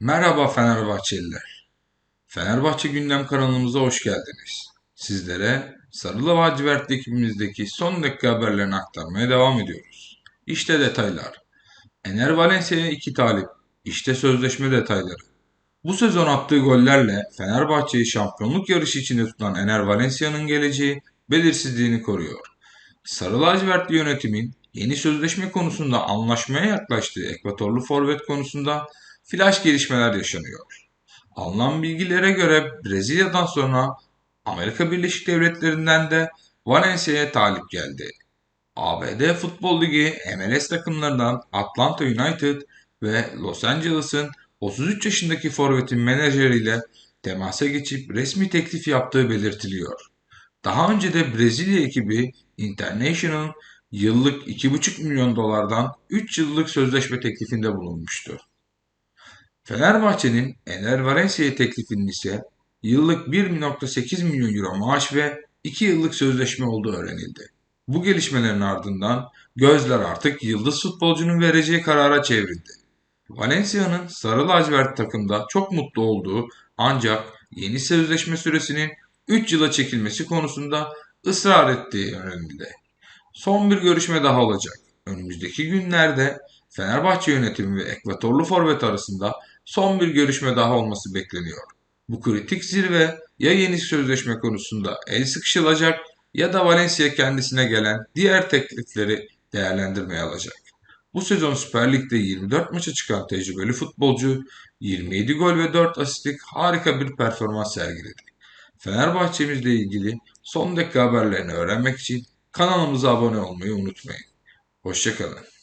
Merhaba Fenerbahçeliler. Fenerbahçe Gündem kanalımıza hoş geldiniz. Sizlere Sarı Lacivert ekibimizdeki son dakika haberlerini aktarmaya devam ediyoruz. İşte detaylar. Ener Valencia'ya iki talip. İşte sözleşme detayları. Bu sezon attığı gollerle Fenerbahçe'yi şampiyonluk yarışı içinde tutan Ener Valencia'nın geleceği belirsizliğini koruyor. Sarı lacivertli yönetimin yeni sözleşme konusunda anlaşmaya yaklaştığı Ekvatorlu forvet konusunda flash gelişmeler yaşanıyor. Alınan bilgilere göre Brezilya'dan sonra Amerika Birleşik Devletleri'nden de Valencia'ya talip geldi. ABD Futbol Ligi MLS takımlarından Atlanta United ve Los Angeles'ın 33 yaşındaki forvetin menajeriyle temasa geçip resmi teklif yaptığı belirtiliyor. Daha önce de Brezilya ekibi International yıllık 2,5 milyon dolardan 3 yıllık sözleşme teklifinde bulunmuştu. Fenerbahçe'nin Ener Valencia'ya teklifinin ise yıllık 1.8 milyon euro maaş ve 2 yıllık sözleşme olduğu öğrenildi. Bu gelişmelerin ardından gözler artık yıldız futbolcunun vereceği karara çevrildi. Valencia'nın sarı lacivert takımda çok mutlu olduğu ancak yeni sözleşme süresinin 3 yıla çekilmesi konusunda ısrar ettiği öğrenildi. Son bir görüşme daha olacak. Önümüzdeki günlerde Fenerbahçe yönetimi ve Ekvatorlu forvet arasında son bir görüşme daha olması bekleniyor. Bu kritik zirve ya yeni sözleşme konusunda el sıkışılacak ya da Valencia kendisine gelen diğer teklifleri değerlendirmeye alacak. Bu sezon Süper Lig'de 24 maça çıkan tecrübeli futbolcu 27 gol ve 4 asistlik harika bir performans sergiledi. Fenerbahçemizle ilgili son dakika haberlerini öğrenmek için kanalımıza abone olmayı unutmayın. Hoşçakalın.